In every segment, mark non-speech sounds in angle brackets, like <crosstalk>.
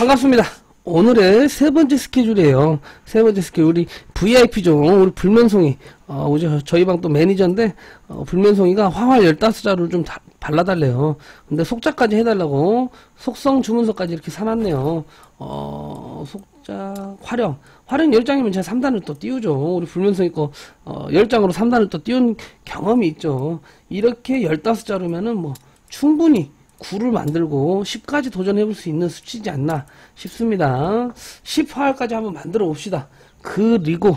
반갑습니다. 오늘의 세 번째 스케줄이에요. 세 번째 스케줄 우리 VIP죠. 우리 불면송이 어, 저- 저희 방 또 매니저인데 어, 불면송이가 화활 15자루를 좀 다- 발라달래요. 근데 속자까지 해달라고 속성 주문서까지 이렇게 사놨네요. 어, 속자 활용 활용 10장이면 제가 3단을 또 띄우죠. 우리 불면송이 거 어, 10장으로 3단을 또 띄운 경험이 있죠. 이렇게 15자루면은 뭐 충분히 9를 만들고 10까지 도전해 볼 수 있는 수치지 않나 싶습니다. 10화까지 한번 만들어 봅시다. 그리고,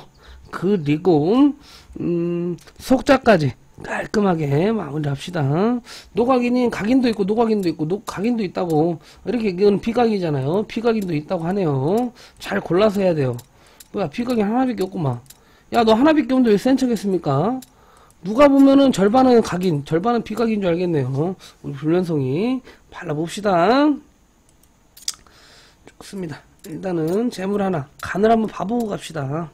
그리고, 음, 속자까지 깔끔하게 마무리 합시다. 노각인이 각인도 있고, 노각인도 있고, 노, 각인도 있다고. 이렇게, 이건 비각이잖아요. 비각인도 있다고 하네요. 잘 골라서 해야 돼요. 뭐야, 비각인 하나밖에 없구만. 야, 너 하나밖에 없는데 왜 센 척했습니까? 누가 보면은 절반은 각인, 절반은 비각인 줄 알겠네요. 우리 불면송이 발라봅시다. 좋습니다. 일단은 재물 하나, 간을 한번 봐보고 갑시다.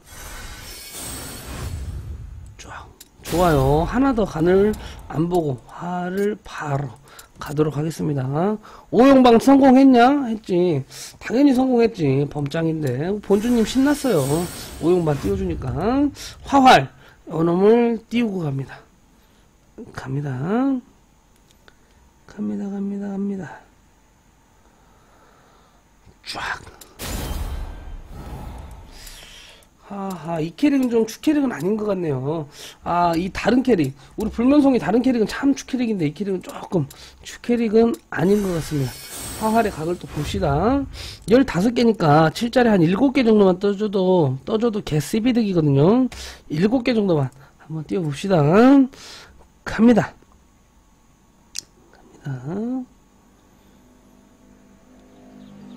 쫙. 좋아요. 하나 더 간을 안 보고 화를 바로 가도록 하겠습니다. 오용방 성공했냐? 했지. 당연히 성공했지. 범장인데. 본주님 신났어요. 오용방 띄워주니까. 화활. 요놈을 띄우고 갑니다. 갑니다. 갑니다, 갑니다, 갑니다. 쫙. 하하, 이 캐릭은 좀 추캐릭은 아닌 것 같네요. 아, 이 다른 캐릭. 우리 불면송이 다른 캐릭은 참 추캐릭인데 이 캐릭은 조금 추캐릭은 아닌 것 같습니다. 화활의 각을 또 봅시다. 15개니까 7짜리 한 7개 정도만 떠줘도, 떠줘도 개쓰비득이거든요. 7개 정도만 한번 띄워봅시다. 갑니다. 갑니다.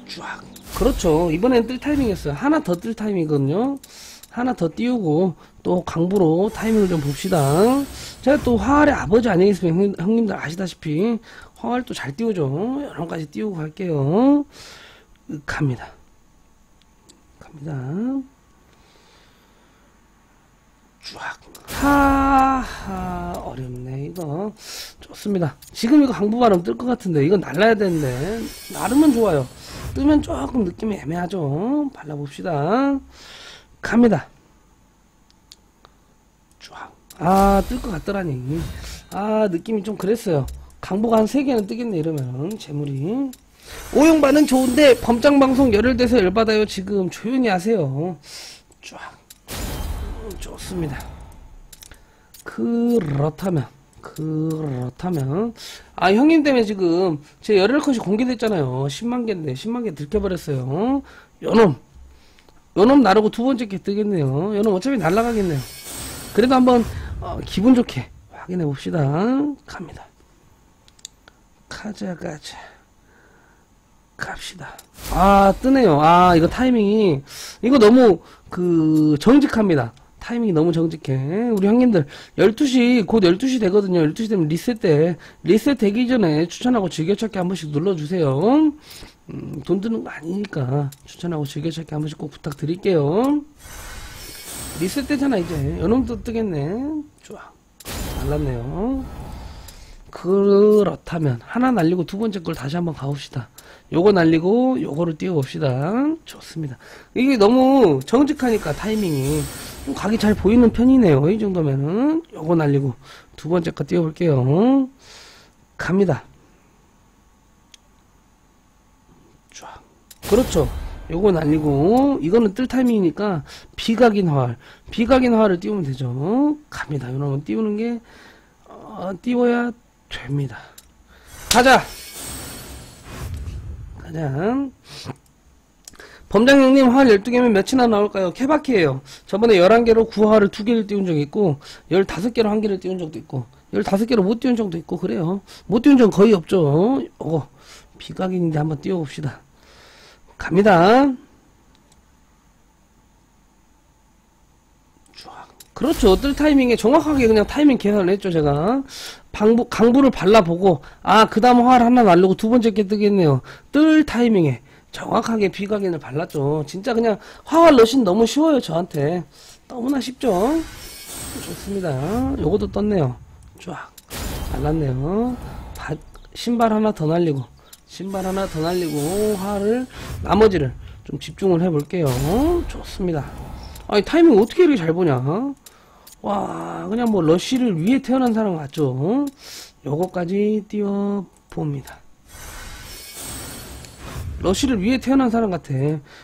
쫙. 그렇죠. 이번엔 뜰 타이밍이었어요. 하나 더 뜰 타이밍이거든요. 하나 더 띄우고 또 강부로 타이밍을 좀 봅시다. 제가 또 화활의 아버지 아니겠습니까? 형님, 형님들 아시다시피 화활 또잘 띄우죠. 여러 가지 띄우고 갈게요. 갑니다. 갑니다. 쫙. 하하, 어렵네, 이거. 좋습니다. 지금 이거 강부 발음 뜰 것 같은데, 이건 날라야 되는데, 나르면 좋아요. 뜨면 조금 느낌이 애매하죠? 발라봅시다. 갑니다. 쫙. 아, 뜰 것 같더라니. 아, 느낌이 좀 그랬어요. 강보가 한 3개는 뜨겠네, 이러면. 재물이. 오용반은 좋은데, 범장방송 열혈돼서 열받아요. 지금 조용히 하세요. 쫙. 좋습니다. 그렇다면 그렇다면 아 형님 때문에 지금 제 열혈 컷이 공개됐잖아요. 10만 개인데 10만 개 들켜버렸어요. 요놈. 요놈 나르고 두 번째 게 뜨겠네요. 요놈 어차피 날라가겠네요. 그래도 한번 어, 기분 좋게 확인해 봅시다. 갑니다. 가자 가자. 갑시다. 아 뜨네요. 아 이거 타이밍이. 이거 너무 그 정직합니다 타이밍이 너무 정직해. 우리 형님들, 12시, 곧 12시 되거든요. 12시 되면 리셋 때, 리셋 되기 전에 추천하고 즐겨찾기 한 번씩 눌러주세요. 음, 돈 드는 거 아니니까, 추천하고 즐겨찾기 한 번씩 꼭 부탁드릴게요. 리셋 되잖아, 이제. 요놈도 뜨겠네. 좋아. 날랐네요. 그렇다면, 하나 날리고 두 번째 걸 다시 한번 가봅시다. 요거 날리고, 요거를 띄워봅시다. 좋습니다. 이게 너무 정직하니까, 타이밍이. 좀 각이 잘 보이는 편이네요. 이 정도면은 요거 날리고 두 번째 거 띄워볼게요. 갑니다. 쫙. 그렇죠. 요거 날리고 이거는 뜰 타이밍이니까 비각인 화활 비각인 화활을 띄우면 되죠. 갑니다. 요놈은 띄우는 게 어, 띄워야 됩니다. 가자. 가자. 범장 형님 화활 12개면 몇이나 나올까요? 케바키예요. 저번에 11개로 9화를 2개를 띄운 적이 있고 15개로 1개를 띄운 적도 있고 15개로 못 띄운 적도 있고 그래요. 못 띄운 적은 거의 없죠. 어, 비각인인데 한번 띄워봅시다. 갑니다. 쫙. 그렇죠. 뜰 타이밍에 정확하게 그냥 타이밍 계산을 했죠, 제가. 방부, 강부를 발라보고, 아, 그 다음 화를 하나 날르고 두 번째 게 뜨겠네요. 뜰 타이밍에. 정확하게 비각인을 발랐죠. 진짜 그냥 화활 러신 너무 쉬워요, 저한테. 너무나 쉽죠? 좋습니다. 요것도 떴네요. 쫙. 발랐네요. 바- 신발 하나 더 날리고. 신발 하나 더 날리고 화를 나머지를 좀 집중을 해볼게요. 좋습니다. 아니 타이밍 어떻게 이렇게 잘 보냐? 와 그냥 뭐 러쉬를 위에 태어난 사람 같죠? 요거까지 띄워 봅니다. 러쉬를 위에 태어난 사람 같아.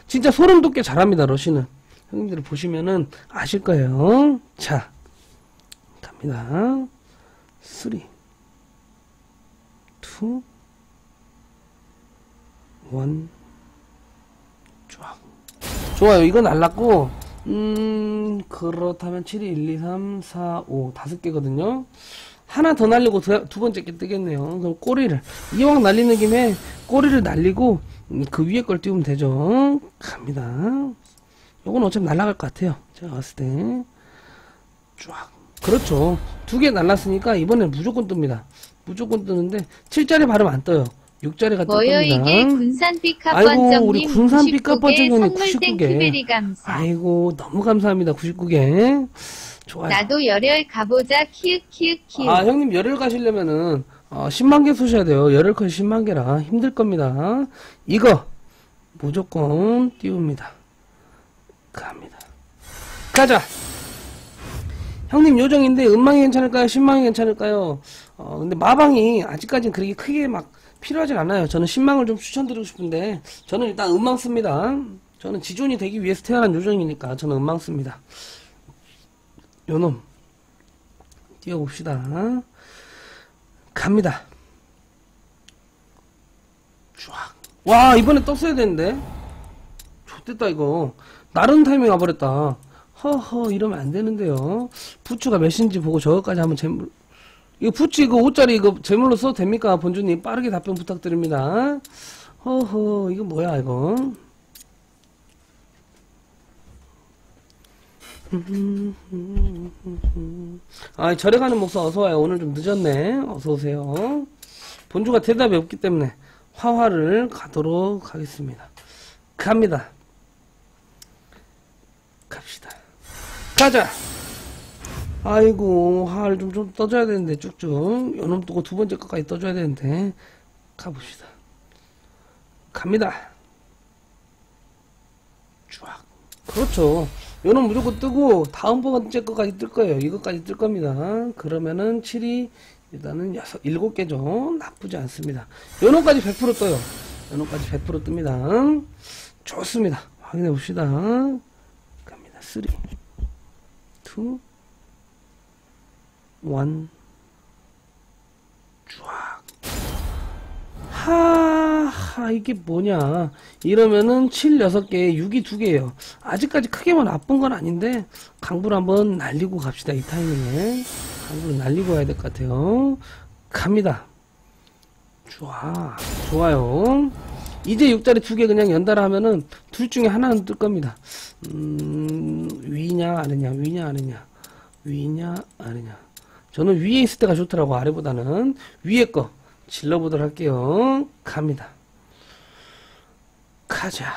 진짜 소름 돋게 잘합니다. 러쉬는 형님들 보시면은 아실 거예요. 자 갑니다. 3 2 1 쫙. 좋아요. 이거 날랐고, 음, 그렇다면 7이 1, 2, 3, 4, 5, 다섯 개거든요. 하나 더 날리고 두, 두 번째 게 뜨겠네요. 그럼 꼬리를, 이왕 날리는 김에 꼬리를 날리고, 음, 그 위에 걸 띄우면 되죠. 갑니다. 요건 어차피 날아갈 것 같아요. 제가 봤을 때. 쫙. 그렇죠. 두 개 날랐으니까 이번엔 무조건 뜹니다. 무조건 뜨는데, 7짜리 발음 안 떠요. 6짜리가 뜰 뭐요 겁니다. 이게 군산 아이고, 우리 군산 99개 삐까번정님 선물 99개. 땡큐베리 감사. 아이고 너무 감사합니다 99개 좋아요. 나도 열혈 가보자. 키읔 키읔 키읔. 아 형님 열혈 가시려면은 어, 10만 개 쏘셔야 돼요. 열혈 컷 10만 개라. 힘들 겁니다. 이거 무조건 띄웁니다. 갑니다. 가자. 형님 요정인데 은망이 괜찮을까요? 10망이 괜찮을까요? 어 근데 마방이 아직까지는 그렇게 크게 막 필요하진 않아요. 저는 10망을 좀 추천드리고 싶은데 저는 일단 은망 씁니다. 저는 지존이 되기 위해서 태어난 요정이니까 저는 은망 씁니다 요놈. 띄워봅시다. 갑니다. 쫙. 와 이번에 떴어야 되는데? 좋됐다 이거. 나른 타이밍 와버렸다. 허허 이러면 안 되는데요. 부츠가 몇인지 보고 저거까지 한번 재물 이거 부츠 이거 5짜리 이거 제물로 써도 됩니까? 본주님? 빠르게 답변 부탁드립니다. 허허 이거 뭐야 이거 아 절에 가는 목사 어서와요. 오늘 좀 늦었네. 어서오세요. 본주가 대답이 없기 때문에 화화를 가도록 하겠습니다. 갑니다. 갑시다. 가자! 아이고 화를 좀, 좀 떠줘야 되는데 쭉쭉. 요놈 뜨고 두 번째 것까지 떠줘야 되는데. 가봅시다. 갑니다. 쫙. 그렇죠 요놈 무조건 뜨고 다음 번째 것까지 뜰 거예요. 이것까지 뜰 겁니다. 그러면은 7이 일단은 여섯, 일곱 개죠 나쁘지 않습니다. 요놈까지 100% 떠요. 요놈까지 100% 뜹니다. 좋습니다. 확인해 봅시다. 갑니다. 3 2 1 쫙. 하하, 이게 뭐냐. 이러면은 7, 6개, 6이 2개예요. 아직까지 크게 뭐 나쁜 건 아닌데, 강불 한번 날리고 갑시다, 이 타이밍에. 강불 날리고 와야 될 것 같아요. 갑니다. 좋아. 좋아요. 이제 6자리 2개 그냥 연달아 하면은, 둘 중에 하나는 뜰 겁니다. 음, 위냐, 아느냐, 위냐, 아느냐. 위냐, 아느냐. 저는 위에 있을 때가 좋더라고 아래보다는 위에 거 질러보도록 할게요. 갑니다. 가자.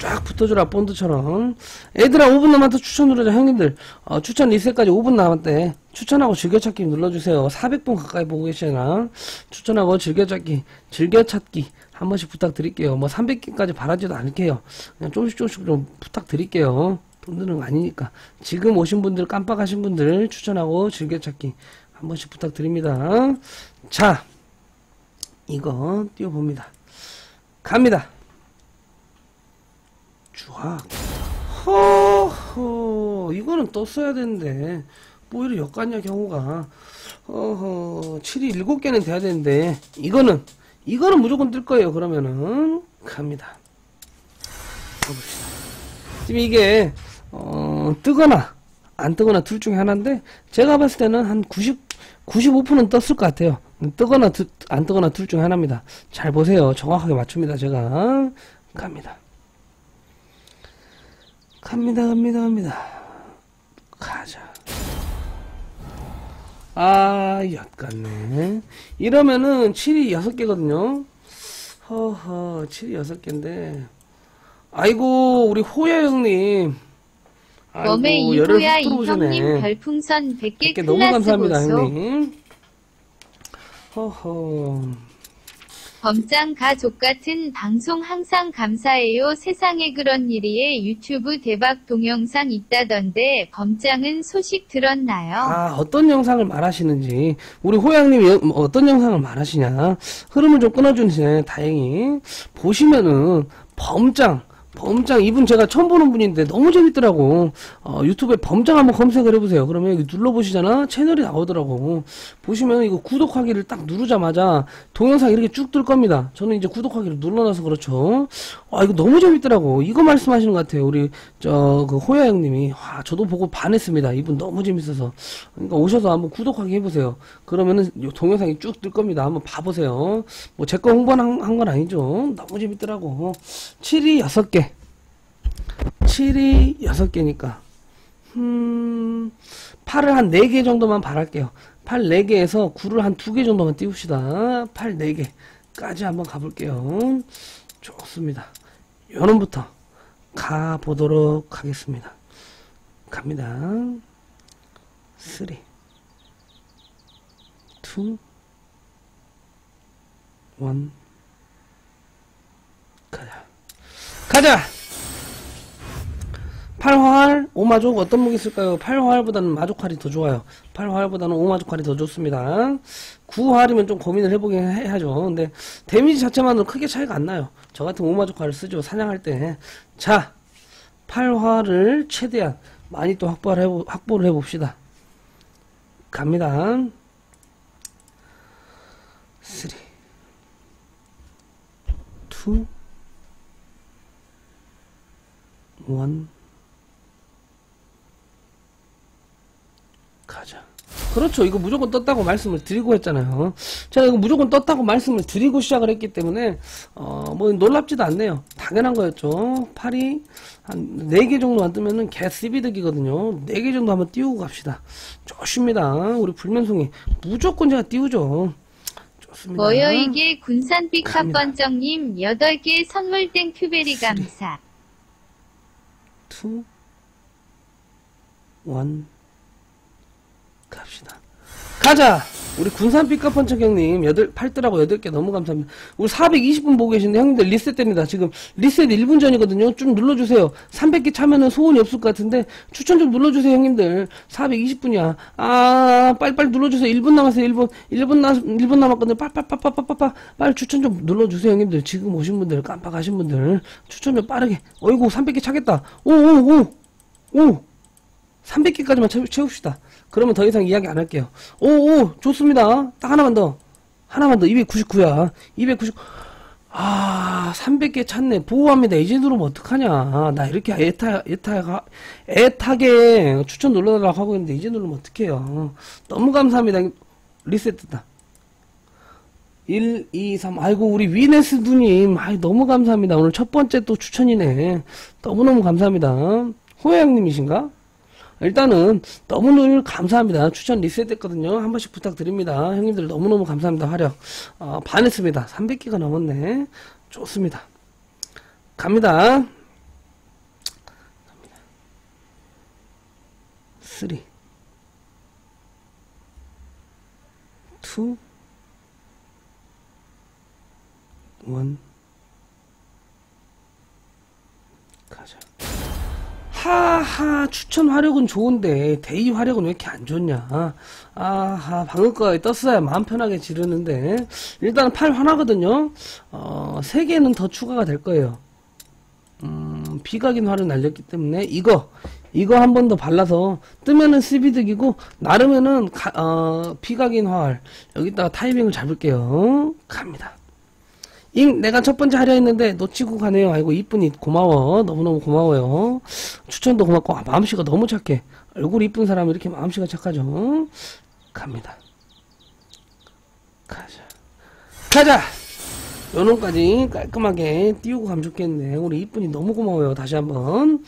쫙 붙어줘라 본드처럼. 애들아 5분 남았다 추천 누르자 형님들. 어, 추천 리셋까지 5분 남았대. 추천하고 즐겨찾기 눌러주세요. 400분 가까이 보고 계시나 추천하고 즐겨찾기 즐겨찾기 한 번씩 부탁드릴게요. 뭐 300개까지 바라지도 않을게요. 그냥 조금씩 조금씩 좀 부탁드릴게요. 돈 드는 거 아니니까. 지금 오신 분들 깜빡하신 분들 추천하고 즐겨찾기 한 번씩 부탁드립니다. 자 이거 띄워봅니다. 갑니다. 쫙 허허 이거는 떴어야 되는데. 뭐 이리 역같냐 경우가. 어허 7이 7개는 돼야 되는데. 이거는 이거는 무조건 뜰 거예요 그러면은. 갑니다. 지금 이게 어, 뜨거나 안 뜨거나 둘 중에 하나인데 제가 봤을 때는 한 90, 95%는 떴을 것 같아요. 뜨거나 두, 안 뜨거나 둘 중에 하나입니다. 잘 보세요. 정확하게 맞춥니다. 제가 갑니다. 갑니다. 갑니다. 갑니다. 가자. 아, 엿같네. 이러면은 7이 6개거든요. 허허, 7이 6개인데. 아이고, 우리 호야 형님. 웜의 들어오시네. 이형님 별풍선 100개 100개 너무 감사합니다, 고소. 형님. 허허. 범짱 가족 같은 방송 항상 감사해요. 세상에 그런 일이에 유튜브 대박 동영상 있다던데 범짱은 소식 들었나요? 아, 어떤 영상을 말하시는지, 우리 호양님이 여- 뭐 어떤 영상을 말하시냐, 흐름을 좀 끊어주시네, 다행히. 보시면은, 범짱, 범짱, 이분 제가 처음 보는 분인데 너무 재밌더라고. 어, 유튜브에 범짱 한번 검색을 해보세요. 그러면 눌러보시잖아? 채널이 나오더라고. 보시면 이거 구독하기를 딱 누르자마자 동영상 이렇게 쭉 뜰 겁니다. 저는 이제 구독하기를 눌러놔서 그렇죠. 아, 이거 너무 재밌더라고. 이거 말씀하시는 것 같아요. 우리, 저, 그, 호야 형님이. 와, 저도 보고 반했습니다. 이분 너무 재밌어서. 그러니까 오셔서 한번 구독하기 해보세요. 그러면은 요 동영상이 쭉 뜰 겁니다. 한번 봐보세요. 뭐, 제 거 홍보한 한건 아니죠. 너무 재밌더라고. 7이 6개. 7이 6개니까. 음, 8을 한 4개 정도만 바랄게요. 8 4개에서 9를 한 2개 정도만 띄웁시다. 8 4개까지 한번 가볼게요. 좋습니다. 요놈부터 가보도록 하겠습니다. 갑니다. 3, 2, 1, 가자. 가자! 8활, 5마족 어떤 무기 쓸까요? 8활보다는 마족활이 더 좋아요. 8활보다는 5마족활이 더 좋습니다. 9활이면 좀 고민을 해보긴 해야죠. 근데 데미지 자체만으로 크게 차이가 안 나요. 저 같은 5마족활을 쓰죠. 사냥할 때. 자, 8활을 최대한 많이 또 확보를, 해보, 확보를 해봅시다. 갑니다. 3, 2, 1, 가자. 그렇죠. 이거 무조건 떴다고 말씀을 드리고 했잖아요. 제가 이거 무조건 떴다고 말씀을 드리고 시작을 했기 때문에, 어, 뭐 놀랍지도 않네요. 당연한 거였죠. 팔이 한 4개 정도만 뜨면은 개 씨비득이거든요. 4개 정도 한번 띄우고 갑시다. 좋습니다. 우리 불면송이. 무조건 제가 띄우죠. 좋습니다. 뭐여 이게 군산 갑니다. 삐카번쩍님 8개 선물 땡큐베리 감사. 2, 1, 갑시다. 가자! 우리 군산 삐까펀쩍 형님, 여덟, 팔더라고 8개 너무 감사합니다. 우리 420분 보고 계신데 형님들 리셋 됩니다. 지금 리셋 1분 전이거든요. 좀 눌러주세요. 300개 차면은 소원이 없을 것 같은데 추천 좀 눌러주세요 형님들. 420분이야. 아, 빨리빨리 눌러주세요. 1분 남았어요. 1분. 1분 남, 1분 남았거든요. 빨빨빨빨빨빨빨. 빨리 추천 좀 눌러주세요 형님들. 지금 오신 분들, 깜빡하신 분들. 추천 좀 빠르게. 어이구, 300개 차겠다. 오, 오, 오. 오. 300개까지만 채, 채웁시다. 그러면 더 이상 이야기 안 할게요. 오, 오, 좋습니다. 딱 하나만 더. 하나만 더. 299야. 299. 아, 300개 찼네. 보호합니다. 이제 누르면 어떡하냐. 나 이렇게 애타, 애타가, 애타게 추천 눌러달라고 하고 있는데 이제 누르면 어떡해요. 너무 감사합니다. 리셋됐다. 1, 2, 3. 아이고, 우리 위네스 누님. 아이, 너무 감사합니다. 오늘 첫 번째 또 추천이네. 너무너무 감사합니다. 호야형님이신가? 일단은 너무 늘 감사합니다. 추천 리셋됐거든요. 한 번씩 부탁드립니다. 형님들 너무너무 감사합니다. 활약. 어, 반했습니다. 300개가 넘었네. 좋습니다. 갑니다. 3 2 1 가자. 하하 추천 화력은 좋은데 데이 화력은 왜 이렇게 안 좋냐? 아하 방금 거에 떴어야 마음 편하게 지르는데. 일단 팔 하나거든요. 어, 3개는 더 추가가 될 거예요. 음, 비각인 활을 날렸기 때문에 이거 이거 한 번 더 발라서 뜨면은 스비득이고 나르면은 가- 어, 비각인 활 여기다가 타이밍을 잡을게요. 갑니다 잉 내가 첫 번째 하려 했는데 놓치고 가네요. 아이고 이쁜이 고마워. 너무너무 고마워요. 추천도 고맙고 아, 마음씨가 너무 착해. 얼굴 이쁜 사람이 이렇게 마음씨가 착하죠. 갑니다. 가자. 가자! 요놈까지 깔끔하게 띄우고 가면 좋겠네. 우리 이쁜이 너무 고마워요. 다시 한번.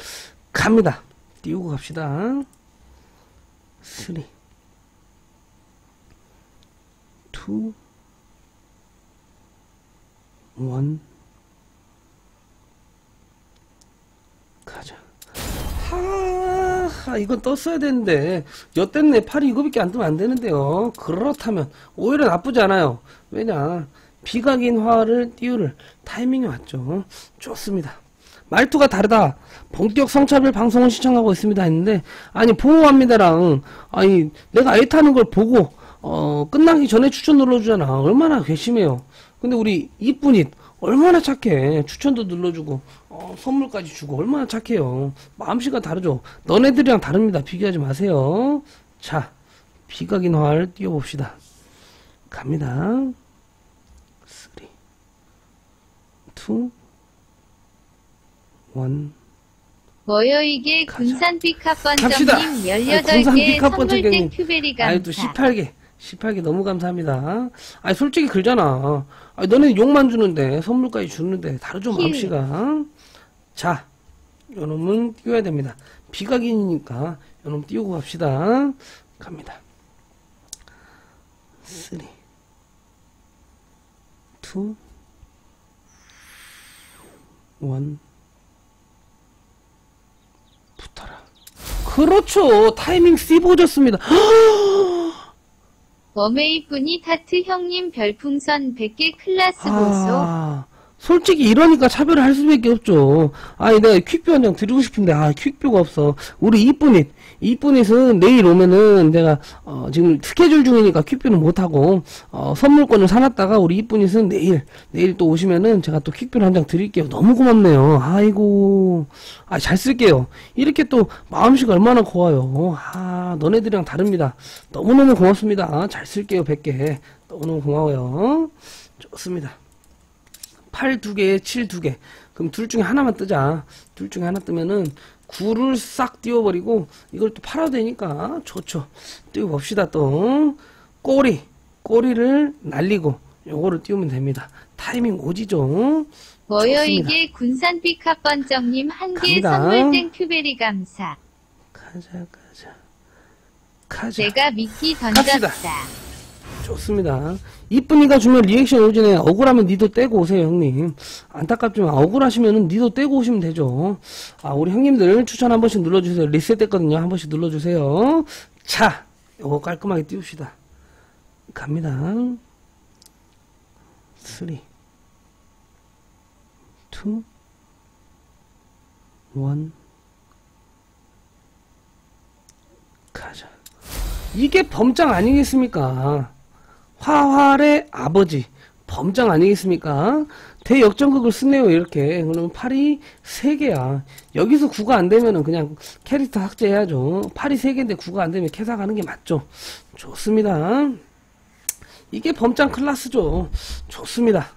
갑니다. 띄우고 갑시다. 3 2 원. 가자. 하하 이건 떴어야 되는데. 여땠네 팔이 이거밖에 안 뜨면 안 되는데요. 그렇다면 오히려 나쁘지 않아요. 왜냐? 비각인 화를 띄우를. 타이밍이 왔죠. 좋습니다. 말투가 다르다. 본격 성차별 방송을 시청하고 있습니다 했는데 아니 보호합니다랑. 아니 내가 애 타는 걸 보고 어 끝나기 전에 추천 눌러주잖아. 얼마나 괘씸해요. 근데 우리 이쁜이 얼마나 착해. 추천도 눌러주고 어, 선물까지 주고 얼마나 착해요. 마음씨가 다르죠. 너네들이랑 다릅니다. 비교하지 마세요. 자 비각인 화를 띄워봅시다. 갑니다. 3, 2, 1. 뭐여 이게. 군산. 피카번점님 아이, 군산 18개 피카번점 선물땡 갱님. 큐베리 아니 또 감사 18개 18개 너무 감사합니다. 아니 솔직히 글잖아. 아니 너네 욕만 주는데 선물까지 주는데 다르죠 힐. 마음씨가. 자 요놈은 띄워야 됩니다. 비각인이니까 요놈 띄우고 갑시다. 갑니다. 3 2 1 붙어라. 그렇죠. 타이밍 C 보졌습니다 <gasps> 워메이뿐이 타트 형님 별풍선 100개 클라스 보소 아, 솔직히 이러니까 차별을 할 수밖에 없죠. 아니, 내가 퀵뷰 한장 드리고 싶은데, 아, 퀵뷰가 없어. 우리 이쁜잇. 이쁜잇은 내일 오면은 내가, 어, 지금 스케줄 중이니까 퀵뷰는 못하고, 어, 선물권을 사놨다가 우리 이쁜잇은 내일, 내일 또 오시면은 제가 또 퀵뷰를 한 장 드릴게요. 너무 고맙네요. 아이고. 아, 잘 쓸게요. 이렇게 또 마음씨가 얼마나 고와요. 아, 너네들이랑 다릅니다. 너무너무 고맙습니다. 잘 쓸게요. 100개. 너무너무 고마워요. 좋습니다. 8 두 개에 7 두 개. 그럼 둘 중에 하나만 뜨자. 둘 중에 하나 뜨면은 9를 싹 띄워버리고 이걸 또 팔아도 되니까 좋죠. 띄워봅시다 또. 꼬리. 꼬리를 날리고 요거를 띄우면 됩니다. 타이밍 오지죠. 뭐여 좋습니다. 이게 군산 피카번점님 한개 갑니다. 선물 땡 큐베리 감사 가자 가자. 가자. 내가 미끼 갑시다. 던졌다 좋습니다. 이쁜이가 주면 리액션 오지네. 억울하면 니도 떼고 오세요, 형님. 안타깝지만 억울하시면은 니도 떼고 오시면 되죠. 아, 우리 형님들 추천 한 번씩 눌러주세요. 리셋 됐거든요. 한 번씩 눌러주세요. 자, 요거 깔끔하게 띄웁시다. 갑니다. 3, 2, 1. 가자. 이게 범장 아니겠습니까? 화활의 아버지 범장 아니겠습니까? 대역전극을 쓰네요 이렇게. 그러면 8이 3개야. 여기서 9가 안되면은 그냥 캐릭터 삭제해야죠. 8이 3개인데 9가 안되면 캐사 가는 게 맞죠? 좋습니다. 이게 범장 클라스죠. 좋습니다.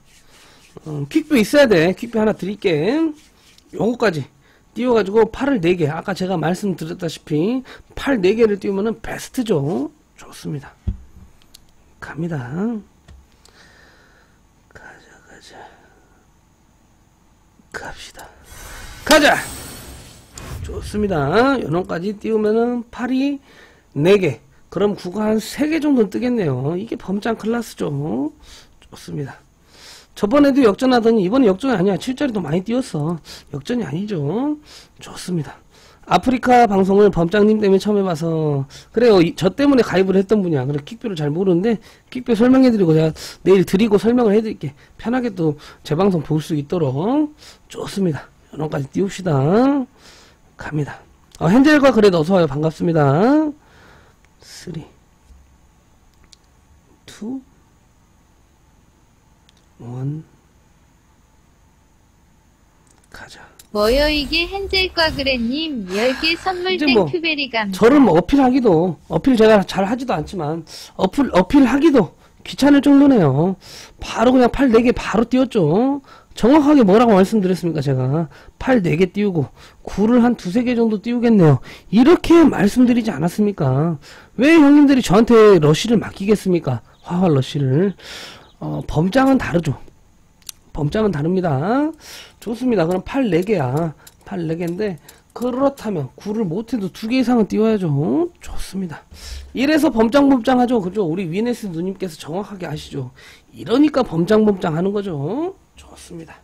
어, 퀵뷰 있어야 돼. 퀵뷰 하나 드릴게. 요거까지. 띄워가지고 8을 4개. 아까 제가 말씀드렸다시피 8 4개를 띄우면은 베스트죠. 좋습니다 갑니다. 가자, 가자. 갑시다. 가자! 좋습니다. 연원까지 띄우면은 8이 4개. 그럼 9가 한 3개 정도 뜨겠네요. 이게 범장 클라스죠. 좋습니다. 저번에도 역전하더니 이번에 역전이 아니야. 7자리도 많이 띄웠어. 역전이 아니죠. 좋습니다. 아프리카 방송을 범장님 때문에 처음 해봐서 그래요. 이- 저 때문에 가입을 했던 분이야. 그래 킥뷰를 잘 모르는데 킥뷰 설명해드리고 내가 내일 드리고 설명을 해드릴게. 편하게 또제 방송 볼 수 있도록. 좋습니다. 연원까지 띄웁시다. 갑니다. 어, 헨젤과 그래도 어서와요. 반갑습니다. 3 2 1 가자 뭐여 이게 헨젤과 그래님 10개 이제 선물땡 뭐 큐베리 감사 저를 뭐 어필하기도 어필 제가 잘 하지도 않지만 어필 어필하기도 귀찮을 정도네요. 바로 그냥 팔 4개 바로 띄웠죠. 정확하게 뭐라고 말씀드렸습니까 제가 팔 4개 띄우고 9를 한 두세 개 정도 띄우겠네요. 이렇게 말씀드리지 않았습니까? 왜 형님들이 저한테 러쉬를 맡기겠습니까? 화활 러쉬를 어, 범장은 다르죠. 범장은 다릅니다. 좋습니다. 그럼 팔 4개야. 팔 4개인데, 그렇다면, 9를 못해도 2개 이상은 띄워야죠. 좋습니다. 이래서 범장 범장 하죠. 그죠? 우리 위네스 누님께서 정확하게 아시죠? 이러니까 범장 범장 하는 거죠. 좋습니다.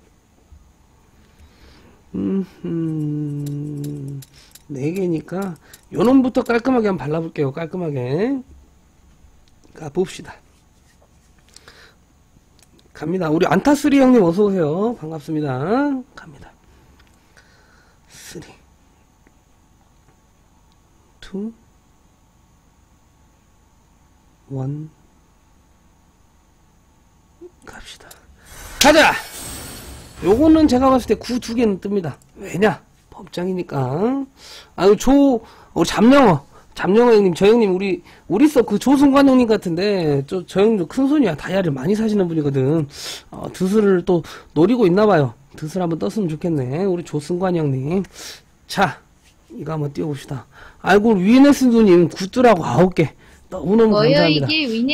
음, 음, 4개니까, 요놈부터 깔끔하게 한번 발라볼게요. 깔끔하게. 가, 봅시다. 갑니다. 우리 안타쓰리 형님 어서오세요. 반갑습니다. 갑니다. 3, 2, 1, 갑시다. 가자! 요거는 제가 봤을 때 구 두 개는 뜹니다. 왜냐? 법장이니까. 아유, 조, 어, 잠영어. 잠영어 형님, 저 형님, 우리, 우리 서그 조승관 형님 같은데, 저, 저 형님 큰 손이야. 다이아를 많이 사시는 분이거든. 어, 드슬을 또 노리고 있나봐요. 드슬 한번 떴으면 좋겠네. 우리 조승관 형님. 자, 이거 한번 띄워봅시다. 아이고, 위네스 누님, 굿들하고 아홉 개. 너무너무 감사합니다.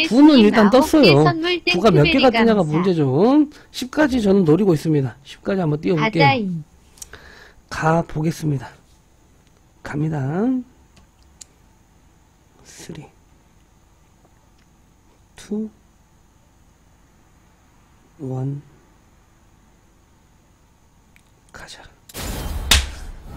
구는 일단 떴어요. 구가 몇 개가 뜨냐가. 문제죠. 10까지 저는 노리고 있습니다. 10까지 한번 띄워볼게요. 가자인. 가 보겠습니다. 갑니다. 3 2 1 가자.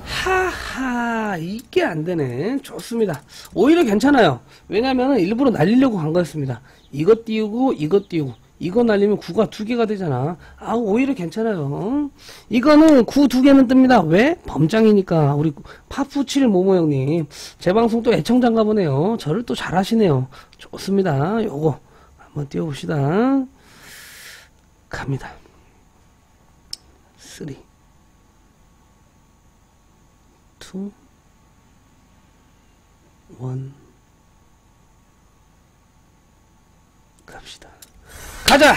하하 이게 안 되네. 좋습니다. 오히려 괜찮아요. 왜냐면 일부러 날리려고 간 거였습니다. 이거 띄우고 이거 띄우고 이거 날리면 구가 두 개가 되잖아. 아 오히려 괜찮아요. 이거는 구 두 개는 뜹니다. 왜? 범장이니까 우리 파푸칠 모모 형님 제 방송 또 애청자인가 보네요. 저를 또 잘하시네요. 좋습니다. 요거 한번 띄워봅시다. 갑니다. 3 2 1 갑시다. 가자!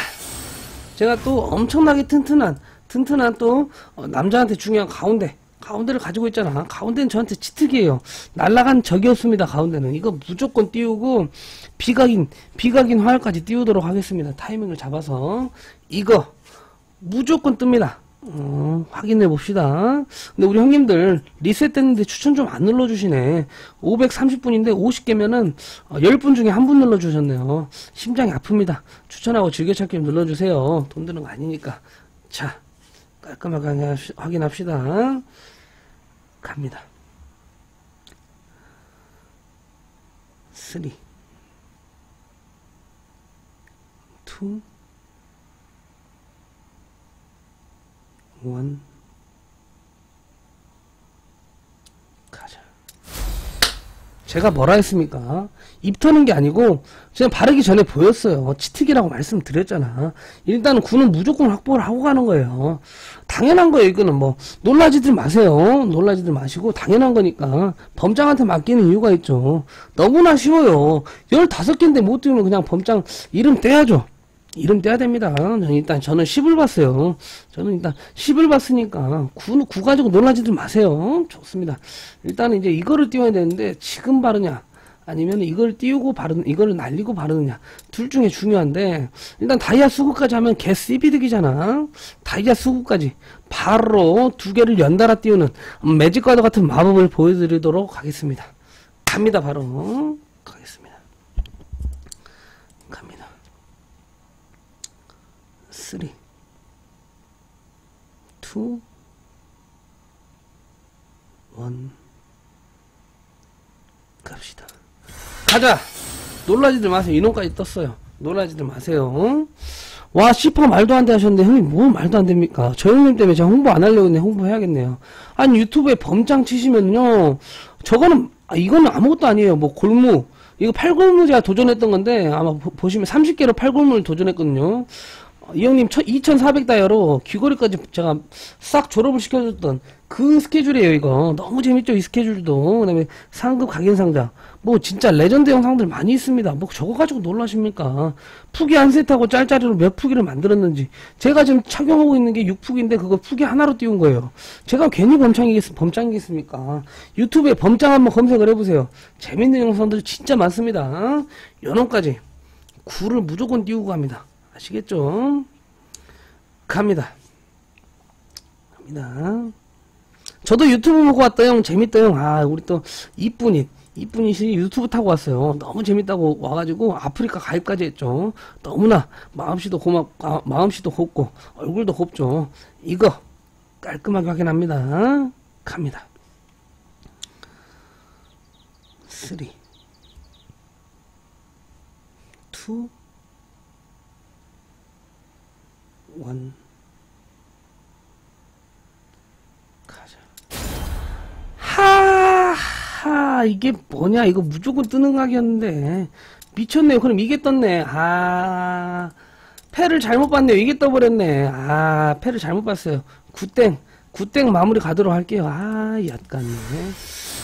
제가 또 엄청나게 튼튼한, 튼튼한 또, 어, 남자한테 중요한 가운데, 가운데를 가지고 있잖아. 가운데는 저한테 치트기예요. 날라간 적이 없습니다. 가운데는. 이거 무조건 띄우고, 비각인, 비각인 화열까지 띄우도록 하겠습니다. 타이밍을 잡아서. 이거, 무조건 뜹니다. 어, 확인해 봅시다. 근데 우리 형님들 리셋됐는데 추천 좀 안 눌러주시네. 530분인데 50개면은 10분 중에 한 분 눌러주셨네요. 심장이 아픕니다. 추천하고 즐겨찾기 좀 눌러주세요. 돈 드는 거 아니니까. 자, 깔끔하게 확인합시다. 갑니다. 3 2 1 제가 뭐라 했습니까? 입 터는 게 아니고 그냥 바르기 전에 보였어요. 치트기라고 말씀드렸잖아. 일단 구는 무조건 확보를 하고 가는 거예요. 당연한 거예요. 이거는 뭐 놀라지들 마세요. 놀라지들 마시고 당연한 거니까 범장한테 맡기는 이유가 있죠. 너무나 쉬워요. 15개인데 못 띄우면 그냥 범장 이름 떼야죠. 이름 떼야 됩니다. 일단 저는 10을 봤어요. 저는 일단 10을 봤으니까 9, 9 가지고 놀라지들 마세요. 좋습니다. 일단 이제 이거를 띄워야 되는데 지금 바르냐 아니면 이걸 띄우고 바르는 이거를 날리고 바르느냐 둘 중에 중요한데 일단 다이아 수구까지 하면 개 씨비득이잖아. 다이아 수구까지 바로 두 개를 연달아 띄우는 매직 과도 같은 마법을 보여드리도록 하겠습니다. 갑니다 바로 가겠습니다. 갑니다. 3 2 1 갑시다. 가자! 놀라지들 마세요. 인원까지 떴어요. 놀라지들 마세요. 와, 씨퍼 말도 안 돼 하셨는데, 형님, 뭐 말도 안 됩니까? 저 형님 때문에 제가 홍보 안 하려고 했는데, 홍보해야겠네요. 아니, 유튜브에 범장 치시면요, 저거는, 아, 이거는 아무것도 아니에요. 뭐, 골무. 이거 팔골무 제가 도전했던 건데, 아마 보, 시면 30개로 팔골무를 도전했거든요. 어, 이 형님 2400다이어로 귀걸이까지 제가 싹 졸업을 시켜줬던 그 스케줄이에요 이거. 너무 재밌죠 이 스케줄도. 그 다음에 상급 각인상자. 뭐 진짜 레전드 영상들 많이 있습니다. 뭐 저거 가지고 놀라십니까? 푸기 한 세트하고 짤짤이로 몇 푸기를 만들었는지. 제가 지금 착용하고 있는 게 6푸기인데 그거 푸기 하나로 띄운 거예요. 제가 괜히 범창이겠, 범짱이겠습니까? 유튜브에 범짱 한번 검색을 해보세요. 재밌는 영상들 진짜 많습니다. 연원까지. 구를 무조건 띄우고 갑니다 아시겠죠? 갑니다. 갑니다. 저도 유튜브 보고 왔다 형 재밌다 형. 아 우리 또 이쁜이 이쁜이시 유튜브 타고 왔어요. 너무 재밌다고 와가지고 아프리카 가입까지 했죠. 너무나 마음씨도 고맙 아, 마음씨도 곱고 얼굴도 곱죠. 이거 깔끔하게 확인합니다. 갑니다. 3 2 1 원. 가자. 하하 이게 뭐냐? 이거 무조건 뜨는 각이었는데. 미쳤네요 그럼 이게 떴네. 아 패를 잘못 봤네요. 이게 떠버렸네. 아 패를 잘못 봤어요. 굿땡. 굿땡 마무리 가도록 할게요. 아 엿같네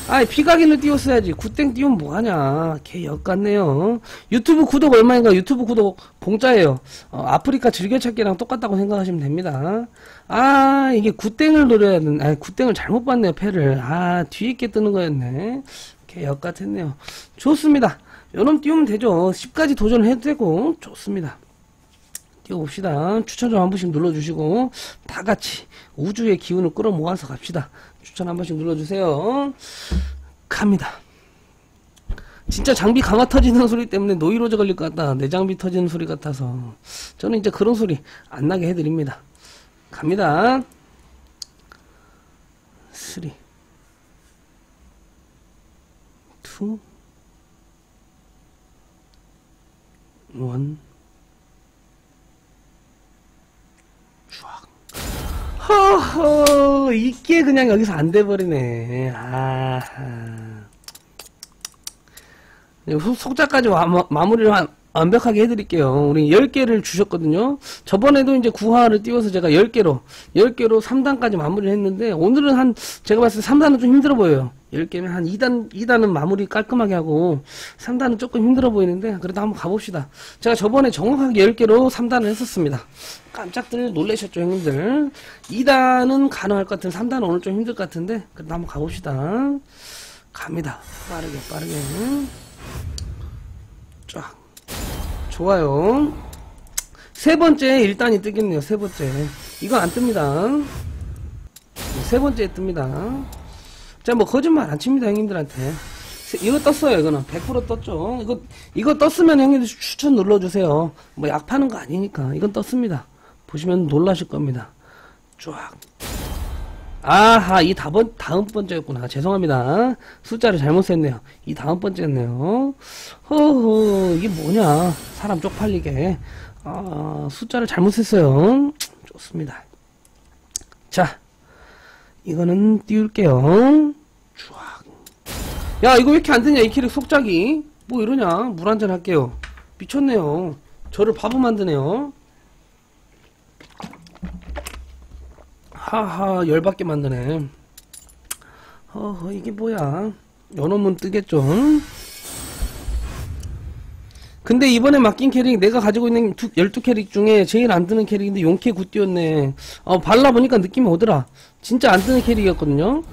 아 피각인을 띄웠어야지. 굿땡 띄우면 뭐하냐. 개 엿같네요. 유튜브 구독 얼마인가? 유튜브 구독 봉짜예요. 어, 아프리카 즐겨찾기랑 똑같다고 생각하시면 됩니다. 아 이게 굿땡을 노려야 되는 아 굿땡을 잘못 봤네요 패를. 아 뒤에 게 뜨는 거였네. 개 엿같았네요. 좋습니다. 요놈 띄우면 되죠. 10까지 도전을 해도 되고. 좋습니다. 띄워봅시다. 추천 좀 한 번씩 눌러주시고 다 같이 우주의 기운을 끌어모아서 갑시다. 추천 한 번씩 눌러주세요. 갑니다. 진짜 장비 강화 터지는 소리 때문에 노이로제 걸릴 것 같다. 내 장비 터지는 소리 같아서 저는 이제 그런 소리 안 나게 해드립니다. 갑니다. 3 2 1 허허 이게 그냥 여기서 안 돼버리네. 아. 속자까지 와, 마, 무리를 완벽하게 해드릴게요. 우리 10개를 주셨거든요. 저번에도 이제 구화를 띄워서 제가 10개로 10개로 3단까지 마무리를 했는데 오늘은 한 제가 봤을 때 3단은 좀 힘들어 보여요. 10개면 한 2단 2단은 마무리 깔끔하게 하고 3단은 조금 힘들어 보이는데 그래도 한번 가봅시다. 제가 저번에 정확하게 10개로 3단을 했었습니다 깜짝들 놀라셨죠 형님들? 2단은 가능할 것 같은 3단은 오늘 좀 힘들 것 같은데 그래도 한번 가봅시다. 갑니다. 빠르게 빠르게. 쫙. 좋아요. 세 번째 1단이 뜨겠네요 세 번째. 이거 안 뜹니다. 세 번째 뜹니다. 자 뭐 거짓말 안 칩니다 형님들한테. 이거 떴어요 이거는. 100% 떴죠. 이거 이거 떴으면 형님들 추천 눌러주세요. 뭐 약 파는 거 아니니까. 이건 떴습니다 보시면 놀라실 겁니다. 쫙. 아하, 이 다번, 다음 번째였구나. 죄송합니다. 숫자를 잘못 셌네요. 이 다음 번째였네요. 허허, 이게 뭐냐. 사람 쪽팔리게. 아, 숫자를 잘못 셌어요. 좋습니다. 자, 이거는 띄울게요. 쫙. 야, 이거 왜 이렇게 안 되냐, 이 캐릭 속작이. 뭐 이러냐. 물 한잔 할게요. 미쳤네요. 저를 바보 만드네요. 하하 열받게 만드네. 허허 이게 뭐야? 연어문 뜨겠죠 근데 이번에 맡긴 캐릭 내가 가지고 있는 12캐릭 중에 제일 안 뜨는 캐릭인데 용캐 굿띄었네. 어 발라보니까 느낌이 오더라. 진짜 안 뜨는 캐릭이었거든요.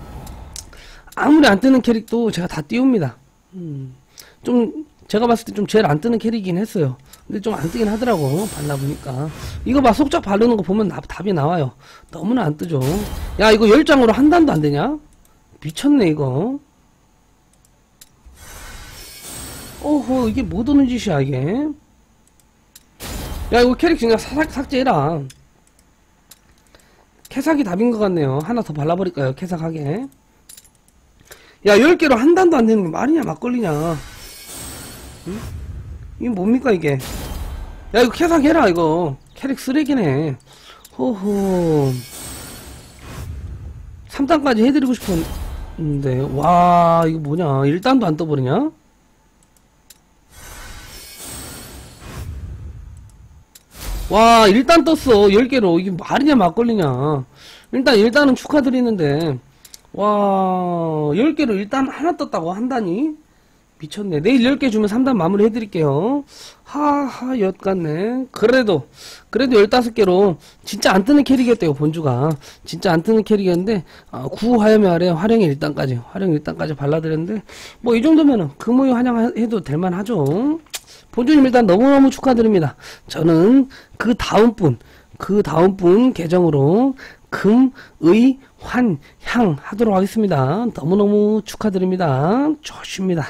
아무리 안 뜨는 캐릭도 제가 다 띄웁니다. 음, 좀 제가 봤을 때 좀 제일 안 뜨는 캐릭이긴 했어요. 근데 좀 안 뜨긴 하더라고 발라보니까. 이거 봐 속작 바르는 거 보면 나, 답이 나와요. 너무나 안 뜨죠. 야 이거 10장으로 한 단도 안 되냐? 미쳤네 이거. 오호 이게 뭐 도는 짓이야 이게. 야 이거 캐릭 그냥 삭, 삭제해라. 캐삭이 답인 것 같네요. 하나 더 발라버릴까요 캐삭하게? 야 10개로 한 단도 안 되는 게 말이냐 막걸리냐 응? 이게 뭡니까 이게? 야 이거 캐삭해라 이거. 캐릭 쓰레기네. 호호. 3단까지 해드리고 싶었는데 와 이거 뭐냐? 1단도 안 떠버리냐? 와 일단 떴어 10개로. 이게 말이냐 막걸리냐. 일단 일단은 축하드리는데. 와 10개로 일단 하나 떴다고 한다니 미쳤네. 내일 10개 주면 3단 마무리 해드릴게요. 하하, 엿 같네. 그래도, 그래도 15개로 진짜 안 뜨는 캐릭이었대요, 본주가. 진짜 안 뜨는 캐릭이었는데, 어, 구화염의 아래 활용의 1단까지, 활용 1단까지 발라드렸는데, 뭐 이 정도면은 금호유 환영해도 될만하죠. 본주님 일단 너무너무 축하드립니다. 저는 그 다음 분, 그 다음 분 계정으로 금, 의, 환, 향 하도록 하겠습니다. 너무너무 축하드립니다. 좋습니다.